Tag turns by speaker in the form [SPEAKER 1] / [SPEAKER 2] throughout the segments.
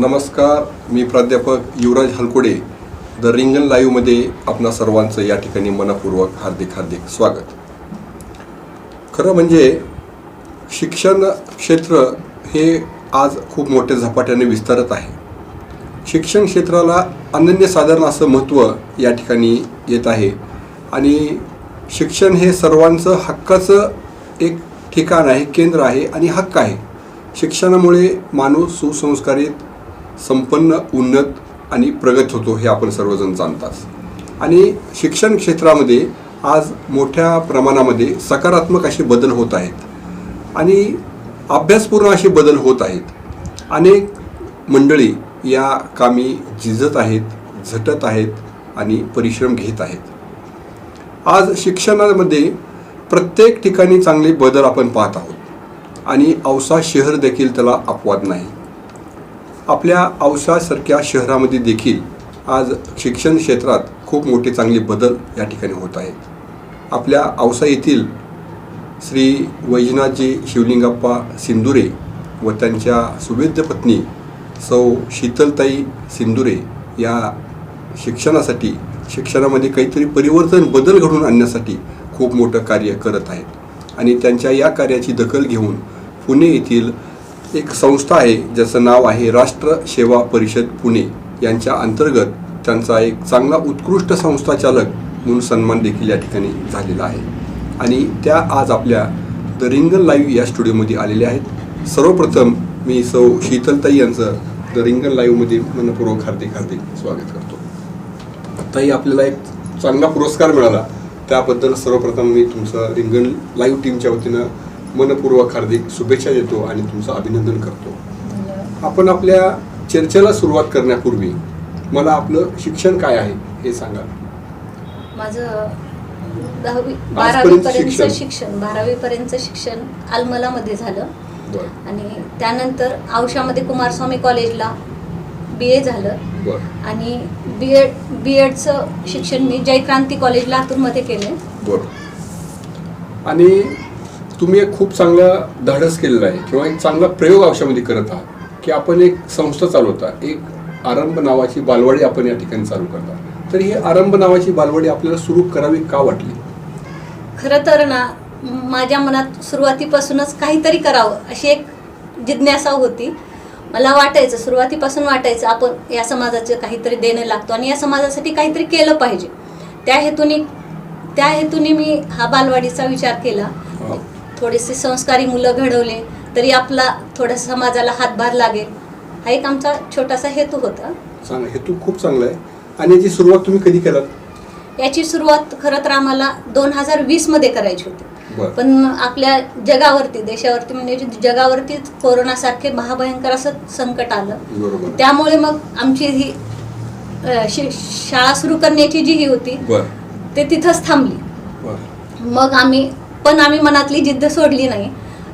[SPEAKER 1] नमस्कार मी प्राध्यापक युवराज हलकुडे द रिंगण लाईव्हमध्ये आपणा सर्वांचं या ठिकाणी मनपूर्वक हार्दिक हार्दिक स्वागत. खरं म्हणजे शिक्षण क्षेत्र हे आज खूप मोठ्या झपाट्याने विस्तारत आहे. शिक्षण क्षेत्राला अनन्यसाधारण असं महत्त्व या ठिकाणी येत आहे. आणि शिक्षण हे सर्वांचं हक्काचं एक ठिकाण आहे केंद्र आहे आणि हक्क आहे. शिक्षणामुळे माणूस सुसंस्कारित संपन्न उन्नत आणि प्रगत होतो हे आपण सर्वजण जाणतात. आणि शिक्षण क्षेत्रामध्ये आज मोठ्या प्रमाणामध्ये सकारात्मक असे बदल होत आहेत. आणि अभ्यासपूर्ण असे बदल होत आहेत. अनेक मंडळी या कामी झिजत आहेत झटत आहेत आणि परिश्रम घेत आहेत. आज शिक्षणामध्ये प्रत्येक ठिकाणी चांगले बदल आपण पाहत आहोत. आणि औसा शहर देखील त्याला अपवाद नाही. आपल्या औसासारख्या शहरामध्ये देखील आज शिक्षण क्षेत्रात खूप मोठे चांगले बदल या ठिकाणी होत आहेत आपल्या औसा येथील श्री वैजनाथजी शिवलिंगप्पा सिंदुरे व त्यांच्या सुवेद्य पत्नी सौ शीतलताई सिंदुरे या शिक्षणासाठी शिक्षणामध्ये काहीतरी परिवर्तन बदल घडवून आणण्यासाठी खूप मोठं कार्य करत आहेत. आणि त्यांच्या या कार्याची दखल घेऊन पुणे येथील एक संस्था आहे ज्याचं नाव आहे राष्ट्र सेवा परिषद पुणे. यांच्या अंतर्गत त्यांचा एक चांगला उत्कृष्ट संस्थाचालक म्हणून सन्मान देखील या ठिकाणी झालेला आहे. आणि त्या आज आपल्या द रिंगण लाईव्ह या स्टुडिओमध्ये आलेल्या आहेत. सर्वप्रथम मी सौ शीतलताई यांचं द रिंगण लाईव्हमध्ये मनपूर्वक हार्दिक हार्दिक स्वागत करतो. ताई आपल्याला एक चांगला पुरस्कार मिळाला. त्याबद्दल सर्वप्रथम मी तुमचं रिंगण लाईव्ह टीमच्या वतीनं मनपूर्वक हार्दिक शुभेच्छा देतो आणि तुमचं अभिनंदन करतो. आपण आपल्या चर्चेला सुरुवात करण्यापूर्वी मला आपलं शिक्षण काय आहे हे सांगा.
[SPEAKER 2] माझं दहावी
[SPEAKER 1] आजपर्यंत
[SPEAKER 2] बारावी पर्यंत
[SPEAKER 1] शिक्षण.
[SPEAKER 2] पर्यंत शिक्षण आलमलामध्ये झालं. आणि त्यानंतर औशामध्ये कुमारस्वामी कॉलेजला बी ए झालं. आणि बी एड बी एडचं शिक्षण मी जयक्रांती कॉलेज लातूरमध्ये केलं.
[SPEAKER 1] आणि तुम्ही एक खूप चांगला धाडस केलेला आहे किंवा एक चांगला प्रयोग औषधामध्ये करत आहात की आपण एक संस्था चालवता एक आरंभ नावाची बालवाडी आपण या ठिकाणी चालू करता तर ही आरंभ नावाची बालवाडी आपल्याला सुरू करावी का वाटली?
[SPEAKER 2] खरं तर ना माझ्या मनात सुरुवातीपासूनच काहीतरी करावं अशी एक जिज्ञासा होती. मला वाटायचं सुरुवातीपासून वाटायचं आपण या समाजाचं काहीतरी देणं लागतो आणि या समाजासाठी काहीतरी केलं पाहिजे. त्या हेतूने त्या हेतूने मी हा बालवाडीचा विचार केला. थोडेसे संस्कारी मुलं घडवले तरी आपला थोडा समाजाला हातभार लागेल. हा एक आमचा छोटासा हेतू होता.
[SPEAKER 1] चांगला हेतू खूप चांगला आहे. आणि याची सुरुवात तुम्ही कधी केलात?
[SPEAKER 2] याची सुरुवात खरं तर आम्हाला दोन हजार वीसमध्ये करायची होती. पण आपल्या जगावरती देशावरती म्हणजे जगावरती कोरोनासारखे महाभयंकर असं संकट आलं. त्यामुळे मग आमची ही शाळा सुरू करण्याची जी ही होती ते तिथंच थांबली. मग आम्ही पण आम्ही मनातली जिद्द सोडली नाही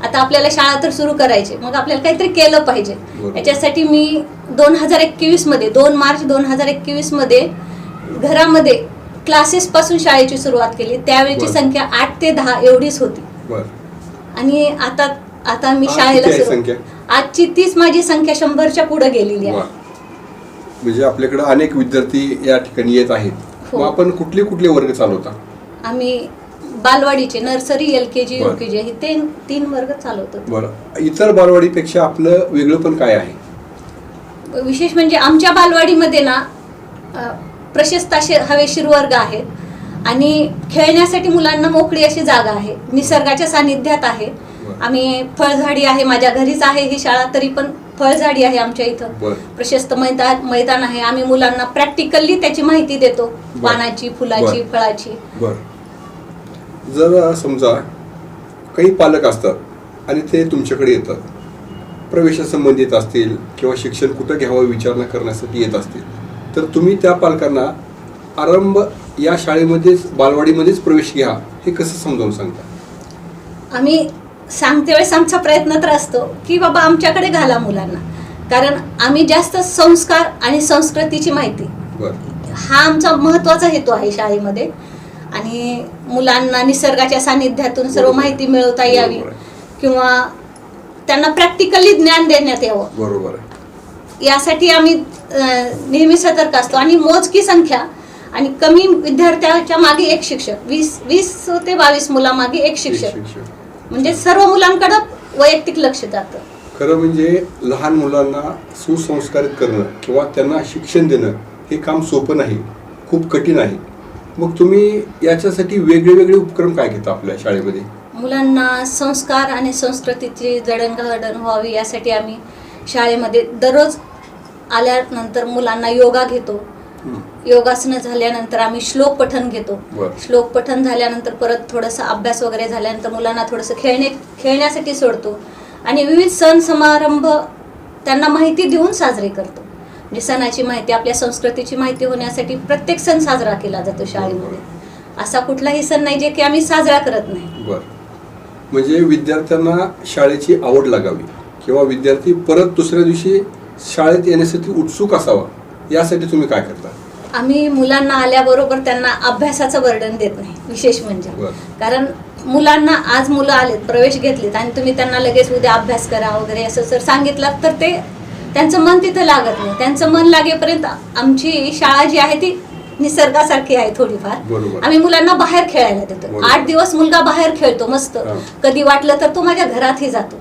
[SPEAKER 2] आता आपल्याला शाळा तर सुरू करायची मग आपल्याला काहीतरी केलं पाहिजे. याच्यासाठी मी दोन हजार एकवीसमध्ये दोन मार्च दोन हजार एकवीसमध्ये घरामध्ये क्लासेस पासून शाळेची सुरुवात केली त्यावेळेची. संख्या आठ ते दहा एवढीच होती आणि आता आता मी शाळेला सुरु-? आजची तीच माझी संख्या शंभरच्या पुढे गेलेली. आहे
[SPEAKER 1] म्हणजे आपल्याकडे अनेक विद्यार्थी या ठिकाणी येत आहेत
[SPEAKER 2] हो.
[SPEAKER 1] आपण कुठले कुठले वर्ग चालवता
[SPEAKER 2] आम्ही बालवाडीचे nursery L K G U. K G हे ते तीन वर्ग चालवतो
[SPEAKER 1] बरं. इतर बालवाडीपेक्षा आपलं वेगळं पण काय आहे?
[SPEAKER 2] विशेष म्हणजे आमच्या बालवाडीमध्ये ना अ, प्रशस्त असे हवेशीर वर्ग आहेत. आणि खेळण्यासाठी मुलांना मोकळी अशी जागा आहे. निसर्गाच्या सानिध्यात आहे.
[SPEAKER 1] बरं.
[SPEAKER 2] आम्ही फळझाडी आहे माझ्या घरीच आहे ही शाळा तरी पण फळझाडी आहे आमच्या इथं.
[SPEAKER 1] बरं.
[SPEAKER 2] प्रशस्त मैदान मैदान आहे. आम्ही मुलांना प्रॅक्टिकली त्याची माहिती देतो.
[SPEAKER 1] बरं.
[SPEAKER 2] पानाची फुलाची
[SPEAKER 1] बरं.
[SPEAKER 2] फळाची.
[SPEAKER 1] बरं. जर समजा काही पालक असतात आणि ते तुमच्याकडे येतात प्रवेशासंबंधित असतील किंवा शिक्षण कुठं घ्यावं विचारणा करण्यासाठी येत असतील तर तुम्ही त्या पालकांना आरंभ या शाळेमध्येच बालवाडीमध्येच प्रवेश घ्या हे कसं समजावून सांगता?
[SPEAKER 2] आम्ही सांगते वेळेस आमचा प्रयत्न तर असतो की बाबा आमच्याकडे घाला मुलांना. कारण आम्ही जास्त संस्कार आणि संस्कृतीची माहिती.
[SPEAKER 1] बरं.
[SPEAKER 2] हा आमचा महत्त्वाचा हेतू आहे शाळेमध्ये. आणि मुलांना निसर्गाच्या सानिध्यातून सर्व. माहिती मिळवता यावी. किंवा त्यांना प्रॅक्टिकली ज्ञान देण्यात यावं.
[SPEAKER 1] बरोबर
[SPEAKER 2] यासाठी आम्ही नेहमी सतर्क असतो आणि मोजकी संख्या आणि कमी विद्यार्थ्याच्या मागे एक शिक्षक. वीस वीस ते बावीस मुलामागे एक शिक्षक.
[SPEAKER 1] शिक्षक.
[SPEAKER 2] म्हणजे सर्व मुलांकडं वैयक्तिक लक्ष जातं.
[SPEAKER 1] खरं म्हणजे लहान मुलांना सुसंस्कारित करणं किंवा त्यांना शिक्षण देणं हे काम सोपं नाही खूप कठीण आहे. मग तुम्ही याच्यासाठी वेगळे वेगळे उपक्रम काय घेता आपल्या शाळेमध्ये?
[SPEAKER 2] मुलांना संस्कार आणि संस्कृतीची जडणघडण व्हावी यासाठी आम्ही शाळेमध्ये दररोज आल्यानंतर मुलांना योगा घेतो. योगासनं झाल्यानंतर आम्ही श्लोक पठण घेतो. श्लोक पठण झाल्यानंतर परत थोडंसं अभ्यास वगैरे झाल्यानंतर मुलांना थोडंसं खेळणे खेळण्यासाठी सोडतो. आणि विविध सण समारंभ त्यांना माहिती देऊन साजरे करतो. म्हणजे सणाची माहिती आपल्या संस्कृतीची माहिती होण्यासाठी प्रत्येक सण साजरा केला जातो शाळेमध्ये. असा कुठलाही सण नाही जे की आम्ही साजरा करत नाही.
[SPEAKER 1] बर. म्हणजे विद्यार्थ्यांना शाळेची आवड लागावी किंवा विद्यार्थी परत दुसऱ्या दिवशी शाळेत येण्यासाठी उत्सुक असावा यासाठी तुम्ही काय करता?
[SPEAKER 2] आम्ही मुलांना आल्याबरोबर त्यांना अभ्यासाचं बर्डन देत नाही विशेष म्हणजे. कारण मुलांना आज मुलं आलेत प्रवेश घेतलेत आणि तुम्ही त्यांना लगेच उद्या अभ्यास करा वगैरे असं जर सांगितलं तर ते त्यांचं मन तिथं लागत नाही. त्यांचं मन लागेपर्यंत आमची शाळा जी आहे ती निसर्गासारखी आहे थोडीफार. आम्ही मुलांना बाहेर खेळायला देतो. आठ दिवस मुलगा बाहेर खेळतो मस्त.
[SPEAKER 1] हा.
[SPEAKER 2] कधी वाटलं तर तो माझ्या घरातही जातो.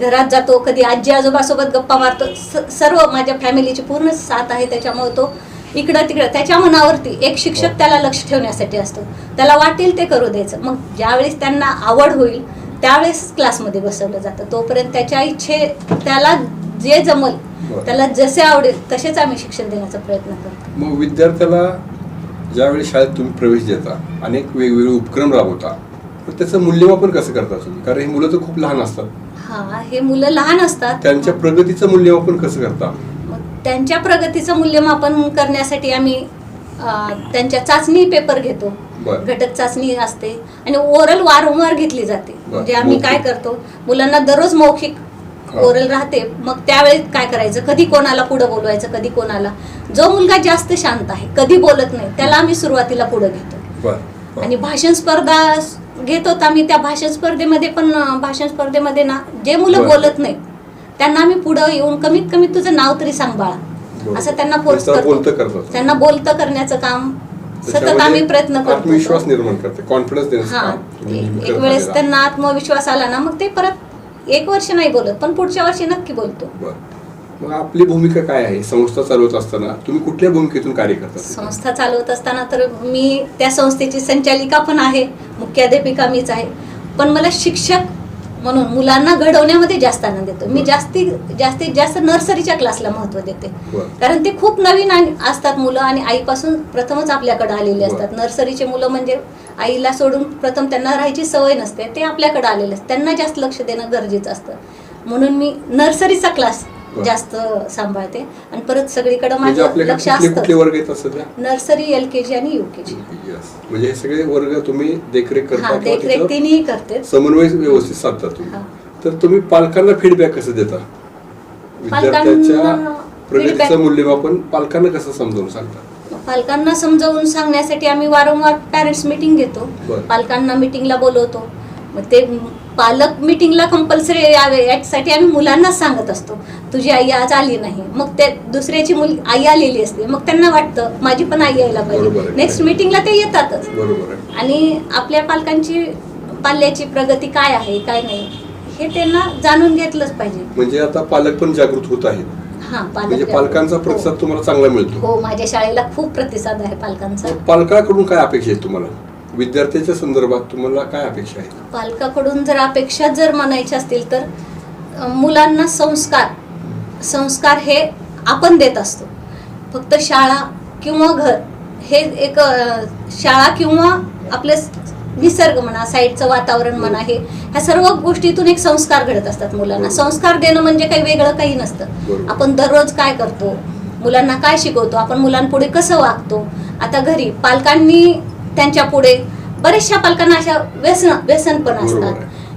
[SPEAKER 2] घरात जातो कधी आजी आजोबासोबत गप्पा मारतो. सर्व माझ्या फॅमिलीची पूर्ण साथ आहे त्याच्यामुळे तो इकडं तिकडं त्याच्या मनावरती एक
[SPEAKER 1] हो.
[SPEAKER 2] शिक्षक त्याला लक्ष ठेवण्यासाठी असतो. त्याला वाटेल ते करू द्यायचं. मग ज्यावेळेस त्यांना आवड होईल त्यावेळेस क्लासमध्ये बसवलं जातं. तोपर्यंत त्याच्या इच्छे त्याला जे जमल. त्याला जसे आवडेल तसेच आम्ही शिक्षण देण्याचा प्रयत्न करतो
[SPEAKER 1] मग विद्यार्थ्याला ज्यावेळी शाळेत तुम्ही प्रवेश देता अनेक वेगवेगळे उपक्रम राबवता त्याचं मूल्यमापन कसं करता तुम्ही कारण ही मुलं तर खूप लहान असतात
[SPEAKER 2] हा हे मुलं लहान असतात
[SPEAKER 1] त्यांच्या प्रगतीचं मूल्यमापन कसं करता
[SPEAKER 2] त्यांच्या प्रगतीचं मूल्यमापन करण्यासाठी आम्ही त्यांच्या चाचणी पेपर घेतो. घटक चाचणी असते आणि ओरल वारंवार घेतली जाते म्हणजे आम्ही काय. करतो मुलांना दररोज मौखिक. ओरल राहते मग त्यावेळी काय करायचं कधी कोणाला पुढं बोलवायचं कधी कोणाला जो मुलगा जास्त शांत आहे कधी बोलत नाही त्याला आम्ही सुरुवातीला पुढं घेतो आणि भाषण स्पर्धा घेतो आम्ही त्या भाषण स्पर्धेमध्ये पण भाषण स्पर्धेमध्ये ना जे मुलं. बोलत नाही त्यांना आम्ही पुढं येऊन कमीत कमी तुझं नाव तरी सांग बाळा. असं त्यांना फोर्स करतो. त्यांना बोलतं करण्याचं काम सतत आम्ही प्रयत्न करतो
[SPEAKER 1] आत्मविश्वास निर्माण करते कॉन्फिडन्स
[SPEAKER 2] हा एक वेळेस. त्यांना आत्मविश्वास आला ना मग ते परत एक वर्ष नाही बोलत पण पुढच्या वर्षी नक्की बोलतो.
[SPEAKER 1] बर. मग आपली भूमिका काय आहे? संस्था चालवत असताना तुम्ही कुठल्या भूमिकेतून कार्य करता
[SPEAKER 2] संस्था चालवत असताना तर मी त्या संस्थेची संचालिका पण आहे मुख्याध्यापिका मीच आहे. पण मला शिक्षक म्हणून मुलांना घडवण्यामध्ये जास्त आनंद येतो मी जास्तीत जास्तीत जास्त नर्सरीच्या क्लासला महत्त्व देते. कारण ते खूप नवीन असतात मुलं आणि आईपासून प्रथमच आपल्याकडे आलेले. असतात नर्सरीचे मुलं म्हणजे आईला सोडून प्रथम त्यांना राहायची सवय नसते ते आपल्याकडे आलेले असतात त्यांना जास्त लक्ष देणं गरजेचं असतं म्हणून मी नर्सरीचा क्लास. जास्त सांभाळते. आणि परत सगळीकडे
[SPEAKER 1] म्हणजे
[SPEAKER 2] माझं लक्ष असतं. Nursery L K? जी आणि यू के जी.
[SPEAKER 1] म्हणजे हे सगळे वर्ग तुम्ही देखरेख करता
[SPEAKER 2] हा देखरेख तिन्ही करते.
[SPEAKER 1] समन्वय व्यवस्थित साधता तुम्ही.
[SPEAKER 2] हा.
[SPEAKER 1] तर तुम्ही पालकांना फीडबॅक कसं देता? विद्यार्थ्याच्या प्रगतीचं मूल्यमापन पालकांना कसं समजावून सांगता?
[SPEAKER 2] पालकांना समजावून सांगण्यासाठी आम्ही वारंवार पॅरेंट्स मिटिंग घेतो. पालकांना मिटिंगला बोलवतो. मग ते पालक मिटिंगला कंपल्सरी यावे यासाठी आम्ही मुलांनाच सांगत असतो. तुझी आई आज आली नाही. मग ते दुसऱ्याची मुल आई आलेली असते. मग त्यांना वाटतं माझी पण आई यायला पाहिजे.
[SPEAKER 1] आहे.
[SPEAKER 2] नेक्स्ट मिटिंगला ते येतातच.
[SPEAKER 1] आहे.
[SPEAKER 2] आणि आपल्या पालकांची पाल्याची प्रगती काय आहे काय नाही हे त्यांना जाणून घेतलंच पाहिजे.
[SPEAKER 1] म्हणजे आता पालक पण जागृत होत आहेत.
[SPEAKER 2] हा
[SPEAKER 1] म्हणजे
[SPEAKER 2] पालक
[SPEAKER 1] पालकांचा प्रतिसाद
[SPEAKER 2] हो.
[SPEAKER 1] तुम्हाला चांगला मिळतो.
[SPEAKER 2] हो माझ्या शाळेला खूप प्रतिसाद आहे पालकांचा.
[SPEAKER 1] पालकाकडून काय अपेक्षा आहेत तुम्हाला? विद्यार्थ्याच्या संदर्भात तुम्हाला काय अपेक्षा आहेत
[SPEAKER 2] पालकाकडून जर अपेक्षा जर म्हणायच्या असतील तर मुलांना संस्कार संस्कार हे आपण देत असतो. फक्त शाळा किंवा घर हे एक शाळा किंवा आपलं निसर्ग म्हणा साईडचं वातावरण म्हणा हे ह्या सर्व गोष्टीतून एक संस्कार घडत असतात मुलांना. संस्कार देणं म्हणजे काही वेगळं काही नसतं. आपण दररोज काय करतो? मुलांना काय शिकवतो? आपण मुलांपुढे कसं वागतो? आता घरी पालकांनी त्यांच्या पुढे बऱ्याचशा पालकांना अशा व्यसन व्यसन पण असतात.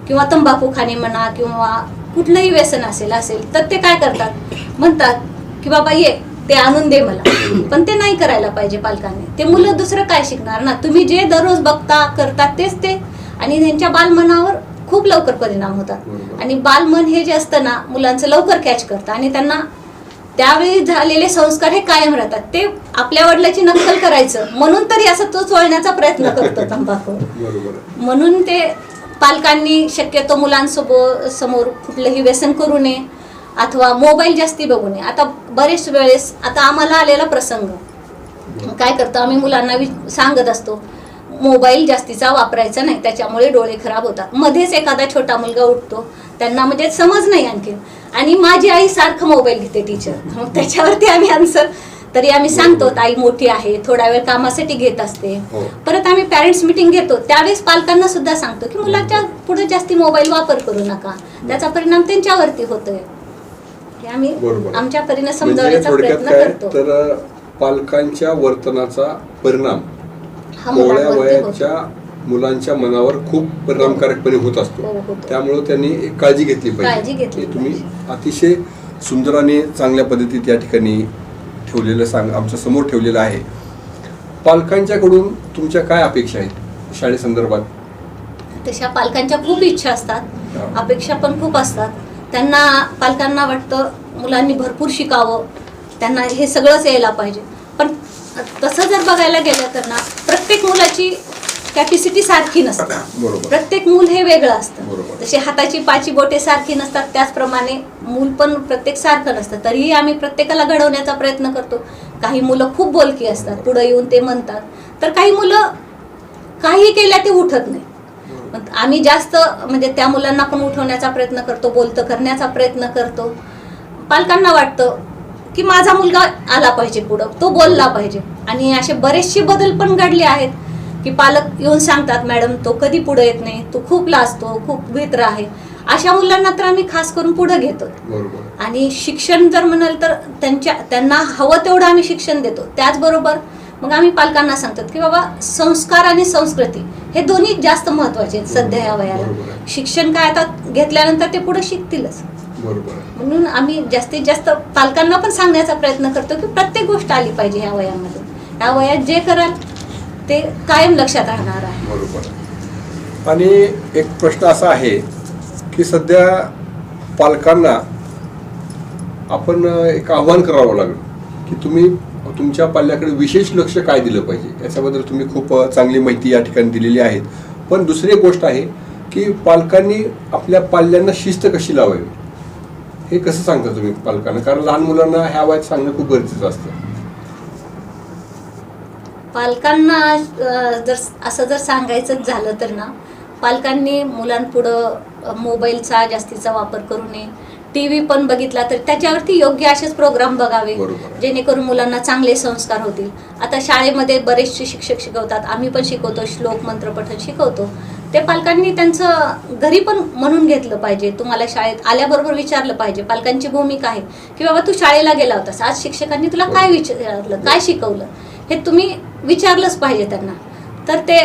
[SPEAKER 2] किंवा तंबाखू खाणे म्हणा किंवा कुठलंही व्यसन असेल असेल तर ते काय करतात? म्हणतात की बाबा ये ते आणून दे मला. पण ते नाही करायला पाहिजे पालकांनी. ते मुलं दुसरं काय शिकणार ना? तुम्ही जे दररोज बघता करतात तेच ते. आणि त्यांच्या बालमनावर खूप लवकर परिणाम होतात. आणि बालमन हे जे असतं ना मुलांचं लवकर कॅच करतं. आणि त्यांना त्यावेळी झालेले संस्कार हे कायम राहतात. ते आपल्या वडिलाची नक्कल करायचं. म्हणून तरी असं तो चोळण्याचा प्रयत्न करतो तंबाखू. म्हणून ते पालकांनी शक्यतो मुलांसोबत समोर कुठलंही व्यसन करू नये अथवा मोबाईल जास्ती बघू नये. आता बरेच वेळेस आता आम्हाला आलेला प्रसंग. काय करतो? आम्ही मुलांना सांगत असतो मोबाईल जास्तीचा वापरायचा नाही त्याच्यामुळे डोळे खराब होतात. मध्येच एखादा छोटा मुलगा उठतो त्यांना म्हणजे समज नाही आणखी. आणि माझी आई सारखं मोबाईल घेते टीचर मग त्याच्यावरती आम्ही आन्सर तरी आम्ही सांगतो आई मोठी आहे थोडा वेळ कामासाठी घेत असते.
[SPEAKER 1] हो.
[SPEAKER 2] परत आम्ही पॅरेंट्स मिटिंग घेतो. त्यावेळेस पालकांना सुद्धा सांगतो की मुलाच्या पुढे जास्ती मोबाईल वापर करू नका. त्याचा परिणाम त्यांच्यावरती होतोय. आम्ही. आमच्या परीने
[SPEAKER 1] म्हणजे
[SPEAKER 2] समजावण्याचा प्रयत्न करतो.
[SPEAKER 1] तर पालकांच्या वर्तनाचा परिणाम. वयाच्या मुलांच्या मनावर खूप परिणामकारकपणे होत
[SPEAKER 2] हो,
[SPEAKER 1] असतो
[SPEAKER 2] होतो.
[SPEAKER 1] त्यामुळं त्यांनी एक काळजी घेतली पाहिजे. हे तुम्ही अतिशय सुंदर आणि चांगल्या पद्धतीत या ठिकाणी ठेवलेलं सांग आमच्यासमोर ठेवलेलं आहे. पालकांच्याकडून तुमच्या काय अपेक्षा आहेत शाळेसंदर्भात
[SPEAKER 2] तशा पालकांच्या खूप इच्छा असतात.
[SPEAKER 1] हा.
[SPEAKER 2] अपेक्षा पण खूप असतात. त्यांना पालकांना वाटतं मुलांनी भरपूर शिकावं. त्यांना हे सगळंच यायला पाहिजे. पण तसं जर बघायला गेलं तर ना प्रत्येक मुलाची कॅपॅसिटी सारखी नसते. प्रत्येक मूल हे वेगळं असतं. जसे हाताची पाची बोटे सारखी नसतात त्याचप्रमाणे मूल पण प्रत्येक सारखं नसतं. तरीही आम्ही प्रत्येकाला घडवण्याचा प्रयत्न करतो. काही मुलं खूप बोलकी असतात पुढे येऊन ते म्हणतात. तर काही मुलं काही केल्या ते उठत नाही. आम्ही जास्त म्हणजे त्या मुलांना पण उठवण्याचा प्रयत्न करतो बोलतं करण्याचा प्रयत्न करतो. पालकांना वाटतं की माझा मुलगा आला पाहिजे पुढं तो बोलला पाहिजे. आणि असे बरेचसे बदल पण घडले आहेत. की पालक येऊन सांगतात मॅडम तो कधी पुढे येत नाही? तो खूप लाजतो खूप भित्र आहे. अशा मुलांना तर आम्ही खास करून पुढे घेतो.
[SPEAKER 1] बरोबर.
[SPEAKER 2] आणि शिक्षण जर म्हणाल तर त्यांच्या त्यांना हवं तेवढं आम्ही शिक्षण देतो. त्याचबरोबर मग आम्ही पालकांना सांगतात की बाबा संस्कार आणि संस्कृती हे दोन्ही जास्त महत्त्वाचे आहेत सध्या या वयाला. शिक्षण काय आता घेतल्यानंतर ते पुढे शिकतीलच. म्हणून आम्ही जास्तीत जास्त पालकांना पण सांगण्याचा प्रयत्न करतो की प्रत्येक गोष्ट आली पाहिजे ह्या वयामध्ये. ह्या वयात जे कराल ते कायम लक्षात राहणार आहे.
[SPEAKER 1] बरोबर. आणि एक प्रश्न असा आहे की सध्या पालकांना आपण एक आव्हान करावं लागलं की तुम्ही तुमच्या पाल्याकडे विशेष लक्ष काय दिलं पाहिजे? याच्याबद्दल तुम्ही खूप चांगली माहिती या ठिकाणी दिलेली आहेत पण दुसरी गोष्ट आहे की पालकांनी आपल्या पाल्यांना शिस्त कशी लावावी? हे कसं सांगता तुम्ही पालकांना? कारण लहान मुलांना ह्या वयात सांगणं खूप गरजेचं असतं.
[SPEAKER 2] पालकांना जर असं जर सांगायचं झालं तर ना पालकांनी मुलांपुढं मोबाईलचा जास्तीचा वापर करू नये. टी व्ही पण बघितला तर त्याच्यावरती योग्य असेच प्रोग्राम बघावे. जेणेकरून मुलांना चांगले संस्कार होतील. आता शाळेमध्ये बरेचसे शिक्षक शिकवतात आम्ही पण शिकवतो श्लोक मंत्र पठण शिकवतो. ते पालकांनी त्यांचं घरी पण म्हणून घेतलं पाहिजे. तुम्हाला शाळेत आल्याबरोबर विचारलं पाहिजे पालकांची भूमिका आहे की बाबा तू शाळेला गेला होतास आज शिक्षकांनी तुला काय विचारलं काय शिकवलं? हे तुम्ही विचारलंच पाहिजे त्यांना. तर ते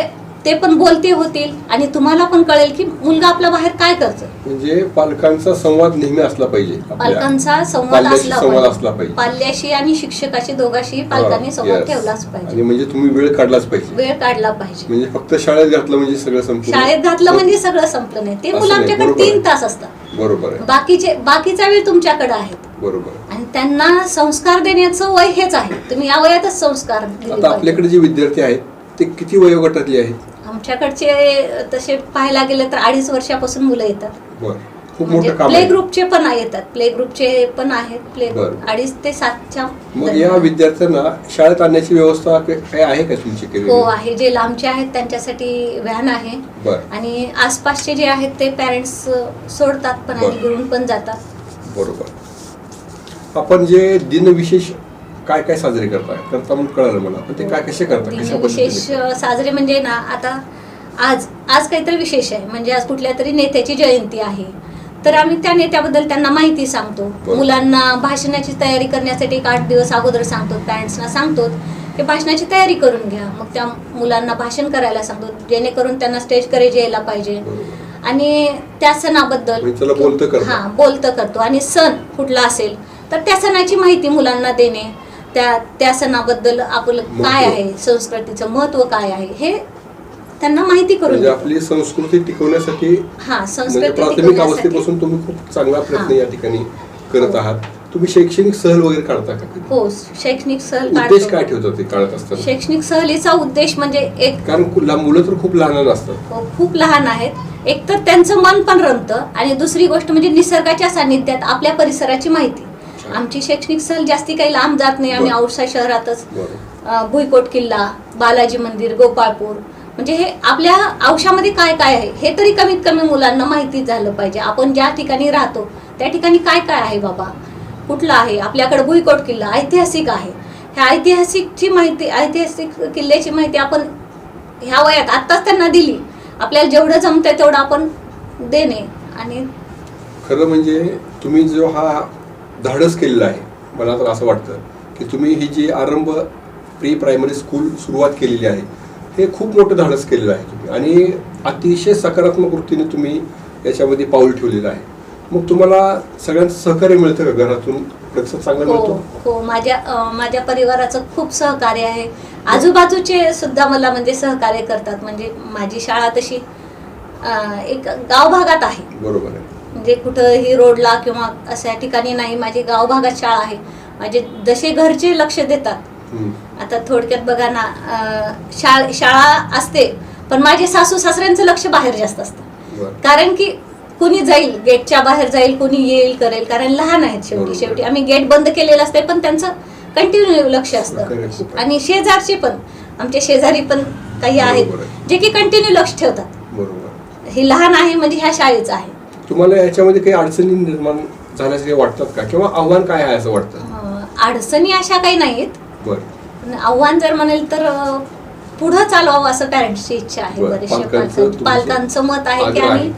[SPEAKER 2] ते पण बोलते होतील आणि तुम्हाला पण कळेल की मुलगा आपला बाहेर काय करतो
[SPEAKER 1] म्हणजे पालकांचा संवाद नेहमी असला पाहिजे.
[SPEAKER 2] पालकांचा संवाद असला
[SPEAKER 1] पाहिजे.
[SPEAKER 2] पाल्याशी आणि शिक्षकाशी दोघाशी पालकांनी संवाद. ठेवलाच पाहिजे.
[SPEAKER 1] म्हणजे तुम्ही वेळ काढलाच पाहिजे.
[SPEAKER 2] वेळ काढला पाहिजे.
[SPEAKER 1] म्हणजे फक्त शाळेत घातलं म्हणजे सगळं संपूर्ण
[SPEAKER 2] शाळेत घातलं म्हणजे सगळं संपलं नाही. ते
[SPEAKER 1] असं
[SPEAKER 2] मुलं
[SPEAKER 1] नाही,
[SPEAKER 2] आमच्याकडे
[SPEAKER 1] बरोबर
[SPEAKER 2] तीन. तास असतात.
[SPEAKER 1] बरोबर
[SPEAKER 2] बाकीचे बाकीचा वेळ तुमच्याकडे आहेत
[SPEAKER 1] बरोबर.
[SPEAKER 2] आणि त्यांना संस्कार देण्याचं वय हेच आहे. तुम्ही या वयातच संस्कार दिले
[SPEAKER 1] आता
[SPEAKER 2] पाहिजे.
[SPEAKER 1] आपल्याकडे जे विद्यार्थी आहेत ते किती वयोगटातले आहेत?
[SPEAKER 2] आमच्याकडचे तसे पाहायला गेले तर अडीच वर्षापासून मुलं येतात.
[SPEAKER 1] बर. खूप
[SPEAKER 2] म्हणजे
[SPEAKER 1] मोठं काम
[SPEAKER 2] प्ले
[SPEAKER 1] आहे.
[SPEAKER 2] ग्रुपचे पण येतात. प्ले ग्रुपचे पण आहेत. प्ले
[SPEAKER 1] बरं.
[SPEAKER 2] अडीच ते सातच्या
[SPEAKER 1] मग
[SPEAKER 2] दरम्यान.
[SPEAKER 1] या विद्यार्थ्यांना शाळेत आणण्याची व्यवस्था क- काय आहे का तुमची
[SPEAKER 2] हो आहे. जे लांबचे आहेत त्यांच्यासाठी व्हॅन आहे.
[SPEAKER 1] बर.
[SPEAKER 2] आणि आसपासचे जे आहेत ते पॅरेंट्स सोडतात पण आणि
[SPEAKER 1] बरं.
[SPEAKER 2] घेऊन पण जातात.
[SPEAKER 1] बरोबर. आपण जे दिनविशेष काय काय साजरे करताय करता म्हणून कळालं मला. पण ते काय कसे करता कशा
[SPEAKER 2] विशेष
[SPEAKER 1] पद्धतीने
[SPEAKER 2] साजरे म्हणजे ना आता आज आज काहीतरी विशेष आहे. म्हणजे आज कुठल्या तरी नेत्याची जयंती आहे. तर आम्ही त्या नेत्याबद्दल त्यांना माहिती सांगतो.
[SPEAKER 1] बरं.
[SPEAKER 2] मुलांना भाषणाची तयारी करण्यासाठी एक आठ दिवस अगोदर सांगतो पॅरेंट्सना सांगतो. की भाषणाची तयारी करून घ्या. मग त्या मुलांना भाषण करायला सांगतो जेणेकरून त्यांना स्टेज करेज यायला पाहिजे. आणि त्या सणाबद्दल
[SPEAKER 1] म्हणजे त्याला बोलतं करतो.
[SPEAKER 2] हा बोलतं करतो. आणि सण कुठला असेल तर त्या सणाची माहिती मुलांना देणे त्या त्या सणाबद्दल आपलं काय. आहे संस्कृतीचं महत्त्व काय आहे हे त्यांना माहिती करून
[SPEAKER 1] म्हणजे. आपली संस्कृती टिकवण्यासाठी
[SPEAKER 2] हा
[SPEAKER 1] म्हणजे
[SPEAKER 2] संस्कृती
[SPEAKER 1] प्राथमिक
[SPEAKER 2] टिकवण्यासाठी
[SPEAKER 1] अवस्थेपासून तुम्ही खूप चांगला प्रयत्न. या ठिकाणी करत
[SPEAKER 2] हो.
[SPEAKER 1] आहात तुम्ही शैक्षणिक सहल वगैरे काढता का
[SPEAKER 2] हो शैक्षणिक सहल
[SPEAKER 1] उद्देश काय ठेवतात ते काढत असताना
[SPEAKER 2] शैक्षणिक सहलीचा उद्देश म्हणजे एक
[SPEAKER 1] कारण मुलं तर खूप लहान असतात
[SPEAKER 2] हो, खूप लहान आहेत एक तर त्यांचं मन पण रमतं आणि दुसरी गोष्ट म्हणजे निसर्गाच्या सानिध्यात आपल्या परिसराची माहिती आमची शैक्षणिक सहल जास्ती काही लांब जात नाही. आम्ही. औसा शहरातच भुईकोट किल्ला बालाजी मंदिर गोपाळपूर. म्हणजे हे आपल्या औषामध्ये काय काय आहे? हे तरी कमीत कमी मुलांना माहिती झालं पाहिजे. आपण ज्या ठिकाणी राहतो त्या ठिकाणी काय काय आहे बाबा? कुठलं आहे? आपल्याकडे भुईकोट किल्ला ऐतिहासिक आहे. ह्या ऐतिहासिकची माहिती ऐतिहासिक किल्ल्याची माहिती आपण ह्या वयात आत्ताच त्यांना दिली. आपल्याला जेवढं जमतंय तेवढं आपण देणे आणि
[SPEAKER 1] खरं म्हणजे तुम्ही जो हा धाडस केलेला आहे. मला तर असं वाटतं की तुम्ही ही जी आरंभ प्री प्रायमरी स्कूल सुरुवात केलेली आहे हे खूप मोठं धाडस केलेलं आहे तुम्ही. आणि अतिशय सकारात्मक वृत्तीने तुम्ही याच्यामध्ये पाऊल ठेवलेलं आहे. मग तुम्हाला सगळ्यांचं सहकार्य मिळतं का घरातून? प्रतिसाद चांगला
[SPEAKER 2] हो
[SPEAKER 1] मिळतो?
[SPEAKER 2] हो. माझ्या माझ्या परिवाराचं खूप सहकार्य आहे. आजूबाजूचे सुद्धा मला म्हणजे सहकार्य करतात. म्हणजे माझी शाळा तशी एक गाव भागात आहे.
[SPEAKER 1] बरोबर आहे.
[SPEAKER 2] म्हणजे कुठंही रोडला किंवा अशा ठिकाणी नाही माझी गाव भागात शाळा आहे. माझे जसे घरचे लक्ष देतात. आता थोडक्यात बघा ना शाळ शाळा असते पण माझे सासू सासऱ्यांचं लक्ष बाहेर जास्त असतं. कारण की कुणी जाईल गेटच्या बाहेर जाईल कुणी येईल करेल कारण लहान आहेत शेवटी. शेवटी. आम्ही गेट बंद केलेलं असते पण त्यांचं कंटिन्यू लक्ष असतं. आणि शेजारचे पण आमचे शेजारी पण काही आहेत. जे की कंटिन्यू लक्ष ठेवतात. हे लहान आहे म्हणजे ह्या शाळेचं आहे.
[SPEAKER 1] तुम्हाला याच्यामध्ये काही अडचणी निर्माण झाल्यासारखे वाटतात का? किंवा आव्हान काय आहे असं वाटतं?
[SPEAKER 2] अडचणी अशा काही नाहीत.
[SPEAKER 1] बरं.
[SPEAKER 2] पण आव्हान जर म्हणेल तर अं, पुढं चालवावं असं पॅरेंट्सची इच्छा आहे
[SPEAKER 1] बरं.
[SPEAKER 2] बरेचशा
[SPEAKER 1] पालकांचं
[SPEAKER 2] पालकांचं
[SPEAKER 1] तुमचं
[SPEAKER 2] पालकांचं मत आहे की
[SPEAKER 1] आग्रह
[SPEAKER 2] आम्ही.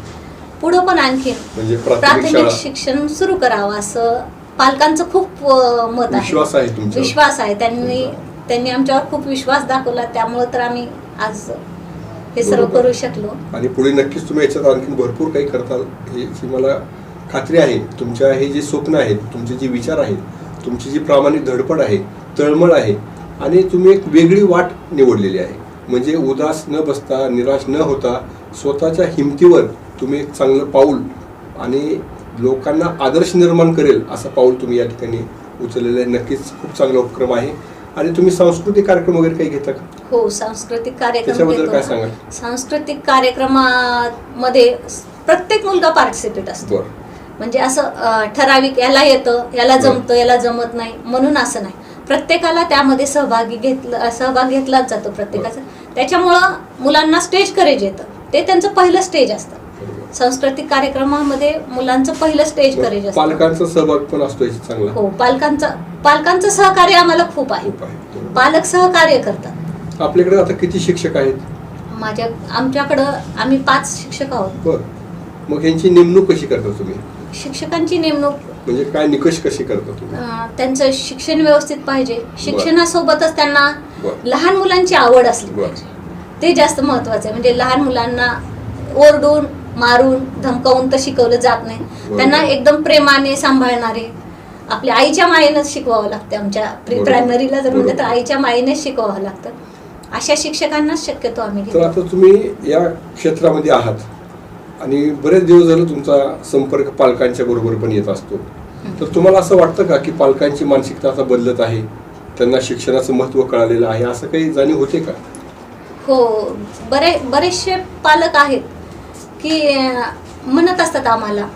[SPEAKER 2] पुढं पण आणखी
[SPEAKER 1] म्हणजे प्राथमिक
[SPEAKER 2] प्राथमिक
[SPEAKER 1] शाळा.
[SPEAKER 2] शिक्षण सुरू करावं असं पालकांचं खूप अं, मत आहे.
[SPEAKER 1] विश्वास आहे तुमच्यावर.
[SPEAKER 2] विश्वास आहे. त्यांनी त्यांनी आमच्यावर खूप विश्वास दाखवला. त्यामुळे तर आम्ही आज हे सर्व. करू शकलो.
[SPEAKER 1] आणि पुढे नक्कीच तुम्ही याच्यात आणखी भरपूर काही करताल हे ही मला खात्री आहे. तुमच्या हे जे स्वप्न आहेत तुमचे जे विचार आहेत तुमची जी प्रामाणिक धडपड आहे तळमळ आहे आणि तुम्ही एक वेगळी वाट निवडलेली आहे. म्हणजे उदास न बसता निराश न होता स्वतःच्या हिमतीवर तुम्ही एक चांगलं पाऊल आणि लोकांना आदर्श निर्माण करेल असं पाऊल तुम्ही या ठिकाणी उचललेलं आहे. नक्कीच खूप चांगला उपक्रम आहे. आणि तुम्ही सांस्कृतिक कार्यक्रम वगैरे काही घेता का?
[SPEAKER 2] हो सांस्कृतिक कार्यक्रम
[SPEAKER 1] त्याच्याबद्दल काय?
[SPEAKER 2] सांस्कृतिक कार्यक्रमामध्ये प्रत्येक मुलगा पार्टिसिपेट असतो.
[SPEAKER 1] बरं.
[SPEAKER 2] म्हणजे असं अं, ठराविक याला येतं याला जमतं याला जमत नाही म्हणून असं नाही. प्रत्येकाला त्यामध्ये सहभागी घेतलं सहभाग घेतलाच जातो प्रत्येकाचा. त्याच्यामुळं मुलांना स्टेज करेज येतं. ते त्यांचं पहिलं स्टेज असतं.
[SPEAKER 1] बरोबर.
[SPEAKER 2] सांस्कृतिक कार्यक्रमामध्ये मुलांचं पहिलं स्टेज करेज असतं.
[SPEAKER 1] पालकांचा सहभाग पण असतो याच्यात चांगला.
[SPEAKER 2] हो पालकांचं पालकांचं सहकार्य आम्हाला खूप आहे.
[SPEAKER 1] खूप आहे. बरोबर.
[SPEAKER 2] पालक सहकार्य करतात.
[SPEAKER 1] आपल्याकडे आता किती शिक्षक आहेत?
[SPEAKER 2] माझ्या आमच्याकडं आम्ही पाच शिक्षक आहोत.
[SPEAKER 1] बर. मग यांची नेमणूक कशी करता तुम्ही?
[SPEAKER 2] शिक्षकांची नेमणूक
[SPEAKER 1] म्हणजे काय निकष कशी करता तुम्ही?
[SPEAKER 2] अं, त्यांचं शिक्षण व्यवस्थित पाहिजे. शिक्षणासोबतच त्यांना
[SPEAKER 1] बरं.
[SPEAKER 2] लहान मुलांची आवड असली
[SPEAKER 1] बरं.
[SPEAKER 2] पाहिजे. ते जास्त महत्वाचं आहे. म्हणजे लहान मुलांना ओरडून मारून धमकावून तर शिकवलं जात नाही.
[SPEAKER 1] बरोबर.
[SPEAKER 2] त्यांना एकदम प्रेमाने सांभाळणारे आपल्या आईच्या मायेनंच शिकवावं लागतं. आमच्या प्री
[SPEAKER 1] बरोबर.
[SPEAKER 2] प्रायमरीला जर म्हणलं तर
[SPEAKER 1] बरोबर.
[SPEAKER 2] आईच्या मायेनेच शिकवावं लागतं. अशा शिक्षकांनाच शक्यतो आम्ही
[SPEAKER 1] तर
[SPEAKER 2] घेतो.
[SPEAKER 1] आता तुम्ही या क्षेत्रामध्ये आहात. आणि बरेच दिवस झालं तुमचा संपर्क पालकांच्या बरोबर पण येत असतो. तर तुम्हाला असं वाटतं का की पालकांची मानसिकता आता बदलत आहे? त्यांना शिक्षणाचं महत्त्व कळालेलं आहे? असं काही जाणीव होते का?
[SPEAKER 2] हो बरे बरेचसे पालक आहेत की अं, म्हणत असतात आम्हाला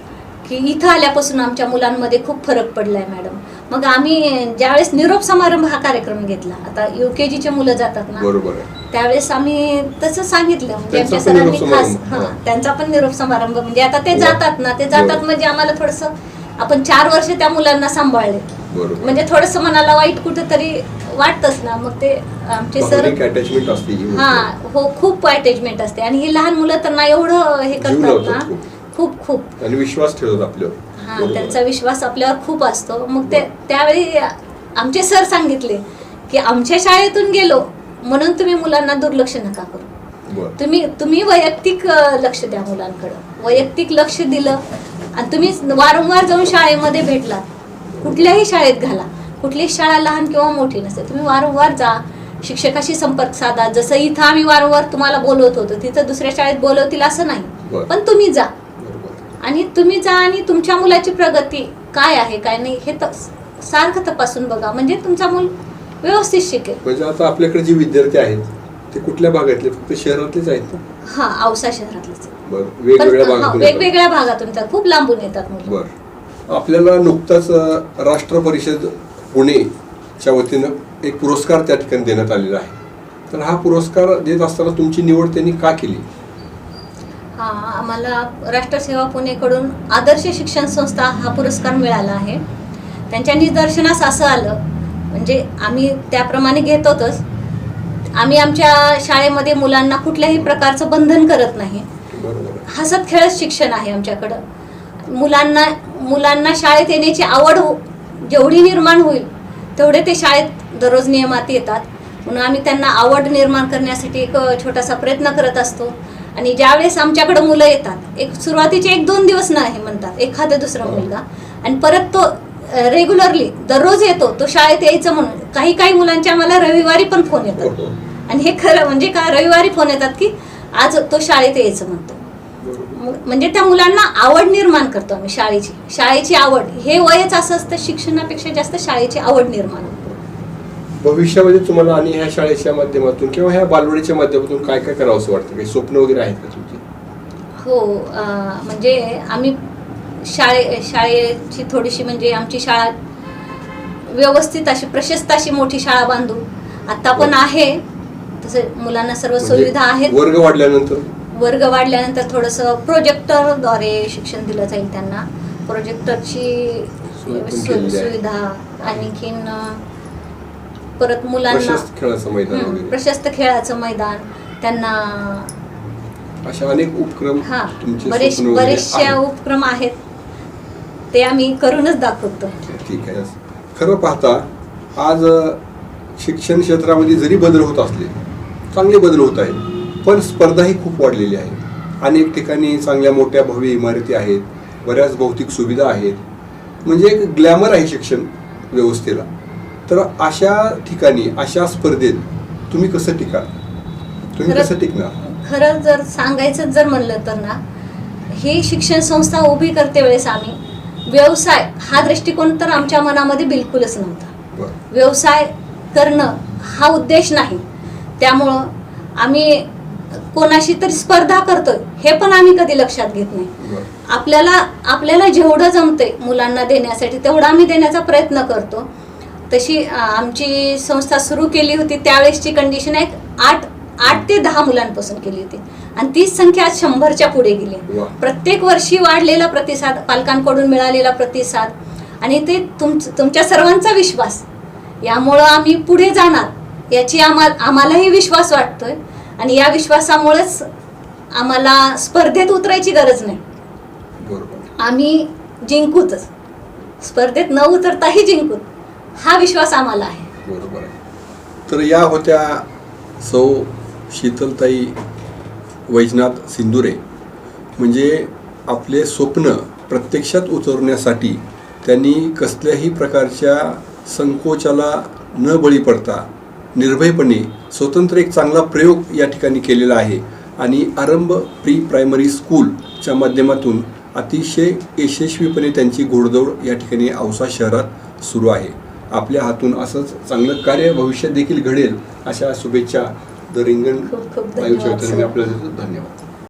[SPEAKER 2] की इथं आल्यापासून आमच्या मुलांमध्ये खूप फरक पडलाय मॅडम. मग आम्ही ज्यावेळेस निरोप समारंभ हा कार्यक्रम घेतला आता यू के जीचे मुलं जातात ना
[SPEAKER 1] बरोबर
[SPEAKER 2] त्यावेळेस आम्ही तसं सांगितलं म्हणजे
[SPEAKER 1] त्यांचा
[SPEAKER 2] आमच्या
[SPEAKER 1] पण
[SPEAKER 2] सरांनी
[SPEAKER 1] निरोप
[SPEAKER 2] खास
[SPEAKER 1] समारंभ,
[SPEAKER 2] हा. त्यांचा पण निरोप समारंभ म्हणजे आता ते. जातात ना ते जातात. म्हणजे आम्हाला थोडस आपण चार वर्ष त्या मुलांना सांभाळले. म्हणजे थोडस मनाला वाईट कुठेतरी वाटतच ना मग ते आमचे सर
[SPEAKER 1] ही
[SPEAKER 2] हा खूप अटॅचमेंट असते. आणि ही लहान मुलं तर ना एवढं हे करतात ना.
[SPEAKER 1] खूप.
[SPEAKER 2] खूप.
[SPEAKER 1] आणि विश्वास ठेवतात आपल्यावर
[SPEAKER 2] हा
[SPEAKER 1] बरोबर.
[SPEAKER 2] त्यांचा विश्वास आपल्यावर खूप असतो. मग ते. त्यावेळी आमचे सर सांगितले की आमच्या शाळेतून गेलो म्हणून तुम्ही मुलांना दुर्लक्ष नका करू.
[SPEAKER 1] बरं.
[SPEAKER 2] तुम्ही तुम्ही वैयक्तिक अ, लक्ष द्या मुलांकडं. वैयक्तिक लक्ष दिलं आणि तुम्ही वारंवार जाऊन शाळेमध्ये भेटलात. कुठल्याही शाळेत घाला. कुठलीही शाळा लहान किंवा मोठी नसते. तुम्ही वारंवार जा. शिक्षकाशी संपर्क साधा. जसं इथं आम्ही वारंवार तुम्हाला बोलवत होतो तिथं दुसऱ्या शाळेत बोलवतील असं नाही.
[SPEAKER 1] बरं.
[SPEAKER 2] पण तुम्ही जा. आणि तुम्ही जा आणि तुमच्या मुलाची प्रगती काय आहे काय नाही हे सारखं तपासून बघा. म्हणजे तुमचा मूल व्यवस्थित शिकेल.
[SPEAKER 1] म्हणजे आता आपल्याकडे जे विद्यार्थी आहेत ते कुठल्या भागातले? फक्त शहरातलेच आहेत
[SPEAKER 2] हा औसा शहरातलेच
[SPEAKER 1] वेगवेगळ्या भागातून
[SPEAKER 2] खूप लांबून येतात
[SPEAKER 1] बर. आपल्याला नुकताच राष्ट्र परिषद पुणेच्या वतीनं एक पुरस्कार त्या ठिकाणी देण्यात आलेला आहे. तर हा पुरस्कार देत असताना तुमची निवड त्यांनी का केली?
[SPEAKER 2] हा आम्हाला राष्ट्रसेवा पुणेकडून आदर्श शिक्षण संस्था हा पुरस्कार मिळाला आहे. त्यांच्या निदर्शनास असं आलं म्हणजे आम्ही त्याप्रमाणे घेतोच आम्ही आमच्या शाळेमध्ये मुलांना कुठल्याही प्रकारचं बंधन करत नाही. हसत खेळत शिक्षण आहे आमच्याकडं. मुलांना मुलांना शाळेत येण्याची आवड हो जेवढी निर्माण होईल तेवढे ते शाळेत दररोज नियमात येतात. म्हणून आम्ही त्यांना आवड निर्माण करण्यासाठी एक छोटासा प्रयत्न करत असतो. आणि ज्यावेळेस आमच्याकडं मुलं येतात एक सुरुवातीचे एक दोन दिवस नाही म्हणतात एखादा दुसरा मुलगा आणि परत तो रेग्युलरली दररोज येतो तो शाळेत यायचं म्हणून काही काही मुलांच्या मला रविवारी पण फोन
[SPEAKER 1] हो,
[SPEAKER 2] येतात.
[SPEAKER 1] हो.
[SPEAKER 2] आणि हे खरं म्हणजे का रविवारी फोन येतात की आज तो शाळेत यायचं म्हणतो. म्हणजे त्या मुलांना आवड निर्माण करतो आम्ही शाळेची. शाळेची आवड हे वयच असं असतं शिक्षणापेक्षा जास्त शाळेची आवड निर्माण होते.
[SPEAKER 1] भविष्यामध्ये तुम्हाला आणि ह्या शाळेच्या माध्यमातून किंवा ह्या बालवाडीच्या माध्यमातून काय काय करावं असं वाटतं? काही स्वप्न वगैरे आहेत का तुमची?
[SPEAKER 2] हो म्हणजे आम्ही शाळे शाळेची थोडीशी म्हणजे आमची शाळा व्यवस्थित अशी प्रशस्त अशी मोठी शाळा बांधू. आता पण आहे. तसं मुलांना सर्व सुविधा आहेत.
[SPEAKER 1] म्हणजे वर्ग वाढल्यानंतर?
[SPEAKER 2] वर्ग वाढल्यानंतर थोडंसं प्रोजेक्टरद्वारे शिक्षण दिलं जाईल त्यांना. प्रोजेक्टरची. सुविधा आणखीन परत मुलांना
[SPEAKER 1] प्रशस्त खेळाचं मैदान
[SPEAKER 2] हं,
[SPEAKER 1] वगैरे.
[SPEAKER 2] प्रशस्त खेळाचं मैदान. त्यांना
[SPEAKER 1] अशा अनेक उपक्रम
[SPEAKER 2] हा
[SPEAKER 1] तुमचे
[SPEAKER 2] बरेच
[SPEAKER 1] स्वप्न वगैरे
[SPEAKER 2] बरेचसे
[SPEAKER 1] आहेत.
[SPEAKER 2] उपक्रम आहेत. ते आम्ही करूनच दाखवतो.
[SPEAKER 1] ठीक आहे. खरं पाहता आज अ, शिक्षण क्षेत्रामध्ये जरी बदल होत असले चांगले बदल होत आहेत पण स्पर्धाही खूप वाढलेली आहे अनेक ठिकाणी चांगल्या मोठ्या भव्य इमारती आहेत बऱ्याच भौतिक सुविधा आहेत. म्हणजे एक ग्लॅमर आहे शिक्षण व्यवस्थेला. तर अशा ठिकाणी अशा स्पर्धेत तुम्ही कसं टिकाल? तुम्ही
[SPEAKER 2] खरं-
[SPEAKER 1] कसं टिकणार?
[SPEAKER 2] खरं जर सांगायचं जर म्हणलं तर ना ही शिक्षण संस्था उभी करते वेळेस आम्ही. व्यवसाय हा दृष्टिकोन तर आमच्या मनामध्ये बिलकुलच नव्हता. व्यवसाय करणं हा उद्देश नाही. त्यामुळं आम्ही कोणाशी तरी स्पर्धा करतोय हे पण आम्ही कधी लक्षात घेत नाही. आपल्याला आपल्याला जेवढं जमतंय मुलांना देण्यासाठी तेवढं आम्ही देण्याचा प्रयत्न करतो. तशी आमची संस्था सुरू केली होती त्यावेळेसची कंडिशन आहे आठ आठ ते दहा मुलांपासून केली होती. आणि तीच संख्या आज शंभरच्या पुढे गेली. प्रत्येक वर्षी वाढलेला प्रतिसाद पालकांकडून मिळालेला प्रतिसाद. आणि ते तुम तुमच्या सर्वांचा विश्वास. यामुळं आम्ही पुढे जाणार याची आम्हा आम्हालाही विश्वास वाटतोय. आणि या विश्वासामुळेच आम्हाला स्पर्धेत उतरायची गरज नाही. आम्ही जिंकूतच. स्पर्धेत न उतरताही जिंकूत. हा विश्वास आम्हाला आहे.
[SPEAKER 1] बरोबर आहे. तर या होत्या सौ शीतलताई वैजनाथ सिंदुरे म्हणजे आपले स्वप्न प्रत्यक्षात उतरवण्यासाठी त्यांनी कसल्याही प्रकारच्या संकोचाला न बळी पडता निर्भयपणे स्वतंत्र एक चांगला प्रयोग या ठिकाणी केलेला आहे. आणि आरंभ प्री प्रायमरी स्कूलच्या माध्यमातून अतिशय यशस्वीपणे त्यांची घोडदौड या ठिकाणी औसा शहरात सुरू आहे. आपल्या हातून असंच चांगलं कार्य भविष्यात देखील घडेल अशा शुभेच्छा द रिंगण
[SPEAKER 2] खूप धन्यवाद.
[SPEAKER 1] आपल्याला. धन्यवाद